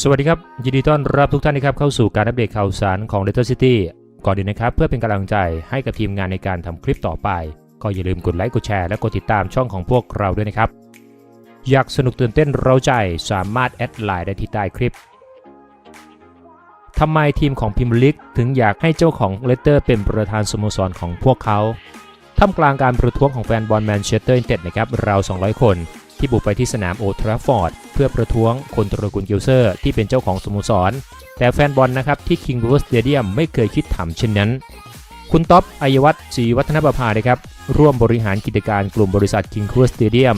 สวัสดีครับ ยินดีต้อนรับทุกท่านนะครับเข้าสู่การอัปเดตข่าวสารของ Letter City ก่อนอื่นนะครับ เพื่อเป็นกำลังใจให้กับทีมงานในการทำคลิปต่อไป ก็อย่าลืมกดไลค์กดแชร์และกดติดตามช่องของพวกเราด้วยนะครับ อยากสนุกตื่นเต้นเราใจสามารถแอดไลน์ได้ที่ใต้คลิปทำไมทีมของพิมลิกถึงอยากให้เจ้าของเลตเตอร์เป็นประธานสโมสรของพวกเขาท่ามกลางการประท้วงของแฟนบอลแมนเชสเตอร์ยูไนเต็ดนะครับราว 200 คน ที่บุกไปที่สนามโอทราฟอร์ด เพื่อประท้วงคนตระกูลกิลเซอร์ ที่เป็นเจ้าของสโมสร แต่แฟนบอลนะครับที่ King Power Stadium ไม่เคยคิดทำเช่นนั้น คุณท็อปอัยวัฒน์ศรีวัฒนประภานะครับร่วมบริหารกิจการกลุ่มบริษัท King Power Stadium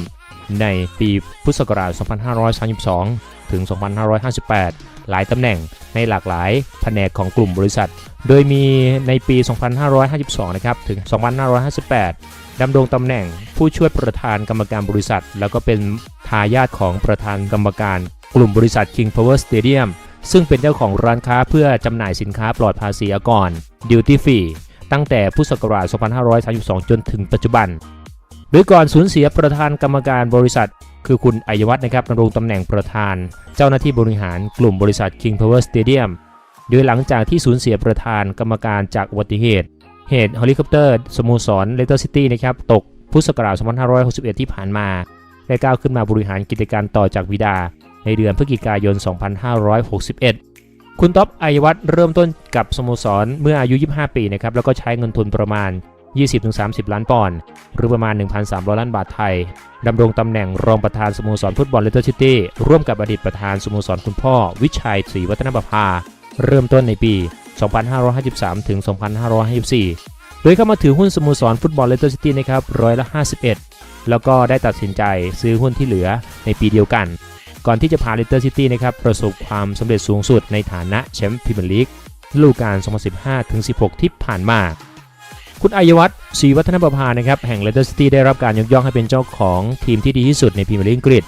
ในปีพุทธศักราช 2532 ถึง 2558 หลายตำแหน่งในหลากหลายแผนกของกลุ่มบริษัท โดยมีในปี 2552 นะครับ ถึง 2558 ดำรงตำแหน่งผู้ช่วยประธานกรรมการบริษัท แล้วก็เป็นทายาทของประธานกรรมการ กลุ่มบริษัท King Power Stadium ซึ่งเป็นเจ้าของร้านค้าเพื่อจำหน่ายสินค้าปลอดภาษีอากร Duty Free ตั้งแต่พุทธศักราช 2532 จนถึงปัจจุบัน โดยก่อนสูญเสียประธานกรรมการบริษัท คือคุณอัยวัฒน์นะครับดำรงตำแหน่งประธาน เจ้าหน้าที่บริหารกลุ่มบริษัท King Power Stadium โดยหลังจากที่สูญเสียประธานกรรมการจากอุบัติเหตุ เหตุเฮลิคอปเตอร์สโมสรเลสเตอร์ซิตี้นะครับตกพุทธศักราช2561 ที่ผ่านมาได้ก้าวขึ้นมาบริหารกิจการต่อจากบิดา ในเดือนพฤศจิกายน 2561 คุณท็อปอัยวัฒน์เริ่มต้นกับสโมสรเมื่ออายุ 25 ปีนะครับแล้วก็ใช้เงินทุนประมาณ 20-30 ล้านปอนด์หรือประมาณ 1,300 ล้านบาทไทยดำรงตำแหน่งรองประธานสโมสรฟุตบอลเลสเตอร์ซิตี้ร่วมกับอดีตประธานสโมสรคุณพ่อ วิชัยศรีวัฒนประภา เริ่มต้นในปี 2553 ถึง 2554 โดยเข้ามาถือหุ้นสโมสรฟุตบอลเลสเตอร์ซิตี้นะครับร้อยละ 51 แล้วก็ได้ตัดสินใจซื้อหุ้นที่เหลือในปีเดียวกัน ก่อนที่จะพาเลสเตอร์ซิตี้นะครับประสบความสำเร็จสูงสุดในฐานะแชมป์พรีเมียร์ลีกฤดูกาล 2015-16 ที่ผ่านมา คุณอัยวัฒน์ศรีวัฒนประภานะครับแห่งเลสเตอร์ซิตี้ได้รับการยกย่องให้เป็นเจ้าของทีมที่ดีที่สุดในพรีเมียร์ลีกอังกฤษ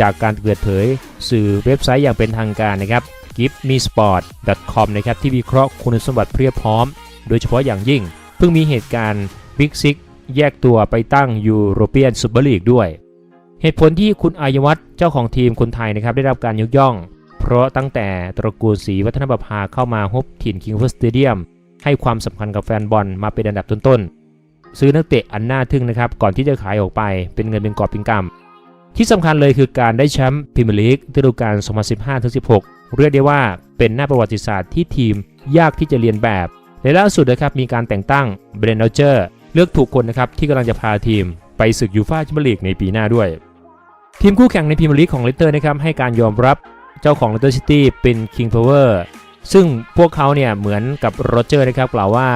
จากการเปิดเผย สื่อเว็บไซต์อย่างเป็นทางการนะครับ givemesport.com นะครับที่วิเคราะห์คุณสมบัติเพียบพร้อม โดยเฉพาะอย่างยิ่ง เพิ่งมีเหตุการณ์ Big Six แยกตัวไปตั้งยูโรเปียนซูเปอร์ลีกด้วย เหตุผลที่คุณอายวัฒน์เจ้าของทีมคนไทยนะครับได้รับการยกย่อง เพราะตั้งแต่ตระกูลศรีวัฒนประภาเข้ามาฮบถิ่นคิงฟอร์สเตเดียมให้ความสำคัญกับแฟนบอลมาเป็นอันดับต้นๆ ซื้อนักเตะอันน่าทึ่งนะครับก่อนที่จะขายออกไปเป็นเงินเป็นกอบเป็นกำที่สำคัญเลยคือการได้แชมป์พรีเมียร์ลีกฤดูกาล 2015-16 เรียกได้ว่าเป็นหน้าประวัติศาสตร์ที่ทีมยากที่จะเรียนแบบ ในล่าสุดนะครับมีการแต่งตั้งเบรนเจอร์เลือกถูกคนนะครับที่กำลังจะพาทีมไปศึกยูฟ่าแชมเปี้ยนลีกในปีหน้าด้วย ทีมคู่แข่งในพรีเมียร์ลีกของเลสเตอร์นะครับให้การยอมรับเจ้าของเลสเตอร์ซิตี้เป็น King Power ซึ่งพวกเขาเนี่ยเหมือนกับโรเจอร์นะครับกล่าวว่า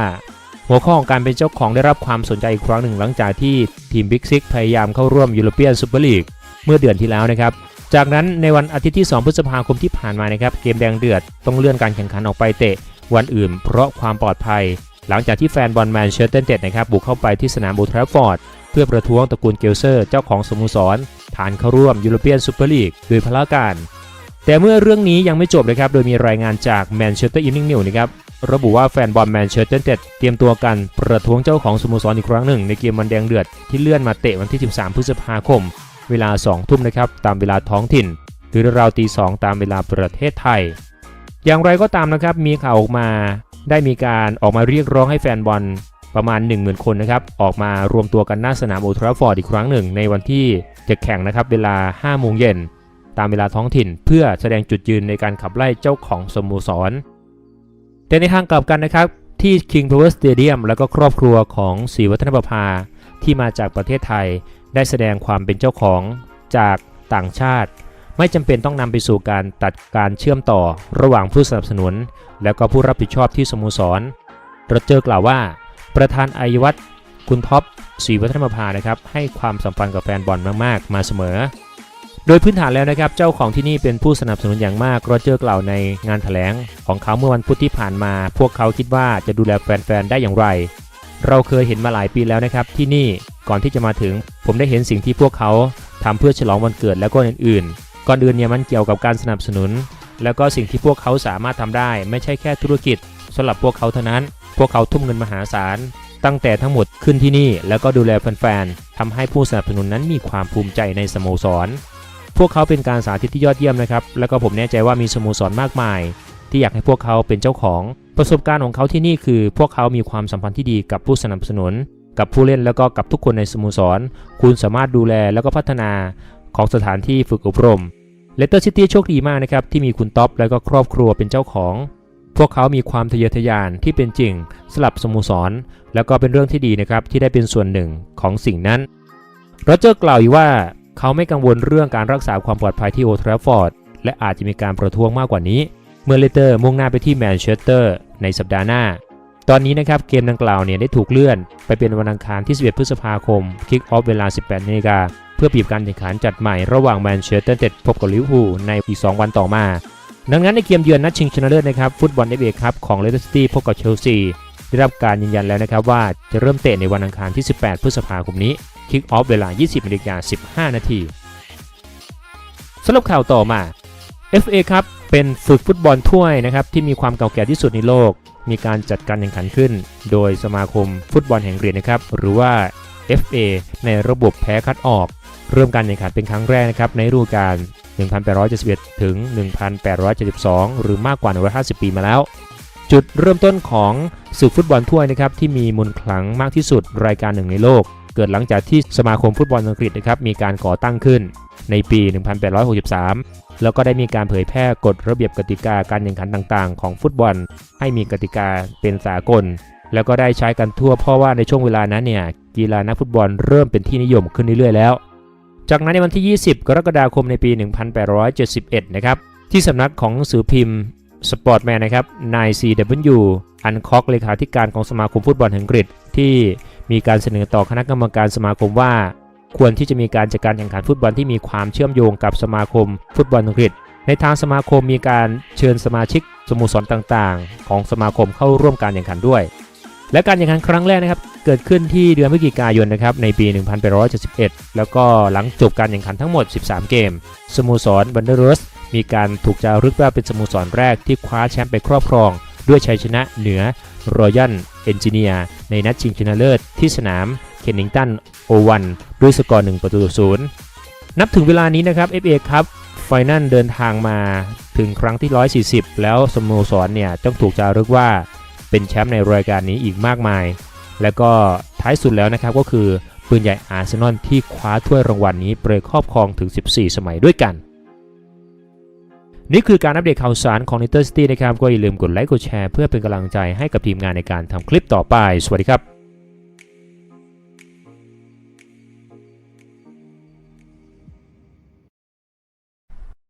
หัวข้อของการเป็นเจ้าของได้รับความสนใจอีกครั้งหนึ่งหลังจากที่ทีมบิ๊กซิกพยายามเข้าร่วมยูโรเปียนซูเปอร์ลีกเมื่อเดือนที่แล้วนะครับ จากนั้นในวันอาทิตย์ที่ 2 พฤษภาคมที่ผ่านมานะครับเกมแดงเดือดต้องเลื่อนการแข่งขันออกไปเตะ วันอื่นเพราะความปลอดภัย หลังจากที่แฟนบอลแมนเชสเตอร์เต็ดนะครับบุกเข้าไปที่สนามบูทราฟฟอร์ดเพื่อประท้วงตระกูลเกลเซอร์เจ้าของสโมสรฐานเข้าร่วมยูโรเปียนซูเปอร์ลีกโดยพละการ แต่เมื่อเรื่องนี้ยังไม่จบนะครับโดยมีรายงานจากแมนเชสเตอร์อีฟนิ่งนิวนะครับระบุว่าแฟนบอลแมนเชสเตอร์เต็ดเตรียมตัวกันประท้วงเจ้าของสโมสรอีกครั้งหนึ่งในเกมวันแดงเดือดที่เลื่อนมาเตะวันที่ 13 พฤษภาคม เวลา 2 ทุ่มนะครับตามเวลาท้องถิ่น หรือราวตี2ตามเวลาประเทศไทย อย่างไรก็ตามนะครับมีข่าวออกมาได้มีการออกมาเรียกร้องให้แฟนบอลประมาณ 10,000 คนนะครับออกมารวมตัวกันหน้าสนามโอทราฟอร์ดอีกครั้งหนึ่ง ในวันที่จะแข่งนะครับเวลา 5 โมงเย็นตามเวลาท้องถิ่น เพื่อแสดงจุดยืนในการขับไล่เจ้าของสโมสร แต่ในทางกลับกันนะครับที่ King Power Stadium แล้วก็ครอบครัวของศรีวัฒนประภาที่มาจากประเทศไทย ได้แสดงความเป็นเจ้าของจากต่างชาติ ไม่จำเป็นต้องนำไปสู่การตัดการเชื่อมต่อระหว่างผู้สนับสนุน และก็ผู้รับผิดชอบที่สโมสรโรเจอร์กล่าวว่า ประธานอายวัตคุณท็อปศรีวัฒนประภานะครับให้ความสัมพันธ์กับแฟนบอลมากๆ มาเสมอ โดยพื้นฐานแล้วนะครับ เจ้าของที่นี่เป็นผู้สนับสนุนอย่างมากโรเจอร์กล่าวในงานแถลงของเขาเมื่อวันพุธที่ผ่านมา พวกเขาคิดว่าจะดูแลแฟนๆได้อย่างไร เราเคยเห็นมาหลายปีแล้วนะครับ ที่นี่ก่อนที่จะมาถึง ผมได้เห็นสิ่งที่พวกเขาทำเพื่อฉลองวันเกิดแล้วก็อื่นๆ ก่อนอื่นเนี่ยมันเกี่ยวกับการสนับสนุน แล้วก็สิ่งที่พวกเขาสามารถทำได้ ไม่ใช่แค่ธุรกิจสำหรับพวกเขาเท่านั้น พวกเขาทุ่มเงินมหาศาลตั้งแต่ทั้งหมดขึ้นที่นี่ แล้วก็ดูแลแฟนๆทำให้ผู้สนับสนุนนั้นมีความภูมิใจในสโมสร พวกเขาเป็นการสาธิตที่ยอดเยี่ยมนะครับ แล้วก็ผมแน่ใจว่ามีสโมสรมากมาย ที่อยากให้พวกเขาเป็นเจ้าของ ประสบการณ์ของเขาที่นี่คือ พวกเขามีความสัมพันธ์ที่ดีกับผู้สนับสนุน กับผู้เล่นแล้วก็กับทุกคนในสโมสร คุณสามารถดูแลแล้วก็พัฒนาของสถานที่ฝึกอบรมเลสเตอร์ซิตี้โชคดีมากนะครับ ที่มีคุณท็อปและก็ครอบครัวเป็นเจ้าของ พวกเขามีความทะเยอทะยานที่เป็นจริงสลับสโมสร แล้วก็เป็นเรื่องที่ดีนะครับที่ได้เป็นส่วนหนึ่งของสิ่งนั้นโรเจอร์กล่าวอีกว่าเขาไม่กังวลเรื่องการรักษาความปลอดภัยที่โอทราฟอร์ดและอาจจะมีการประท้วงมากกว่านี้ เมื่อเลสเตอร์มุ่งหน้าไปที่แมนเชสเตอร์ในสัปดาห์หน้า ตอนนี้นะครับเกมดังกล่าวเนี่ยได้ถูกเลื่อน ไปเป็นวันอังคารที่ 11 พฤษภาคมคิกออฟเวลา 18นาฬิกาเพื่อปีบการแข่งขันจัดใหม่ระหว่างแมนเชสเตอร์เต็ดพบกับลิเวอร์พูลในอีก 2 วันต่อมา ดังนั้นในเกมเยือนนัดชิงชนะเลิศนะครับฟุตบอลเอฟเอครับของเลสเตอร์ซิตี้พบกับเชลซีได้รับการยืนยันแล้วนะครับว่าจะเริ่มเตะในวันอังคารที่ 18 พฤษภาคมนี้คิกออฟเวลา 20นาฬิกา15 นาทีสำหรับข่าวต่อมา FA ครับ เป็นฝึกฟุตบอลถ้วยนะครับที่มีความเก่าแก่ที่สุดในโลก มีการจัดการแข่งขันขึ้น โดยสมาคมฟุตบอลแห่งเรียญนะครับหรือว่า FA ในระบบแพ้คัดออก เริ่มการแข่งขันเป็นครั้งแรกนะครับในฤดูกาล 1871 ถึง 1872 หรือมากกว่า 150 ปีมาแล้ว จุดเริ่มต้นของศึกฟุตบอลถ้วยนะครับที่มีมูลคลังมากที่สุดรายการหนึ่งในโลก เกิดหลังจากที่สมาคมฟุตบอลอังกฤษนะครับมีการก่อตั้งขึ้น ในปี 1863 แล้วก็ได้มีการเผยแพร่กฎระเบียบกติกาการแข่งขันต่างๆ ของฟุตบอล ให้มีกติกาเป็นสากล แล้วก็ได้ใช้กันทั่วเพราะว่าในช่วงเวลานั้นเนี่ยกีฬานักฟุตบอลเริ่มเป็นที่นิยมขึ้นเรื่อยๆแล้ว จากนั้นในวันที่ 20 กรกฎาคมในปี 1871 นะครับที่สำนักของสือพิมพ์สปอร์ตแมนนะครับ นาย CW อันคอกเลขาธิการของสมาคมฟุตบอลแห่งอังกฤษ ที่มีการเสนอต่อคณะกรรมการสมาคมว่า ควรที่จะมีการจัดการแข่งขันฟุตบอลที่มีความเชื่อมโยงกับสมาคม ฟุตบอลอังกฤษ ในทางสมาคมมีการเชิญสมาชิกสโมสรต่างๆ ของสมาคมเข้าร่วมการแข่งขันด้วย และการแข่งขันครั้งแรกนะครับเกิดขึ้นที่เดือนพฤศจิกายนนะครับในปี 1871 แล้วก็หลังจบการแข่งขันทั้งหมด 13 เกม สโมสรบันเดอร์รสมีการถูกจารึกว่าเป็นสโมสรแรกที่คว้าแชมป์ไปครอบครอง ด้วยชัยชนะเหนือรอยัลเอนจิเนียในนัดชิงชนะเลิศที่สนาม เคนนิงตันโอวันด้วยสกอร์1ประตูต่อศูนย์นับถึงเวลานี้นะครับ FA ครับไฟนัลเดินทางมาถึงครั้งที่ 140 แล้วสโมสรเนี่ยต้องถูกจารึกว่าเป็นแชมป์ในรายการนี้อีกมากมาย แล้วก็ท้ายสุดแล้วนะครับก็คือปืนใหญ่อาร์เซนอลที่คว้าถ้วยรางวัลนนี้เปรยครอบครองถึง 14 สมัยด้วยกัน นี่คือการอัปเดตข่าวสารของ n ิเตอร์ซิตี้นะครับ ก็อย่าลืมกดไลค์กดแชร์เพื่อเป็นกำลังใจให้กับทีมงานในการทำคลิปต่อไป สวัสดีครับ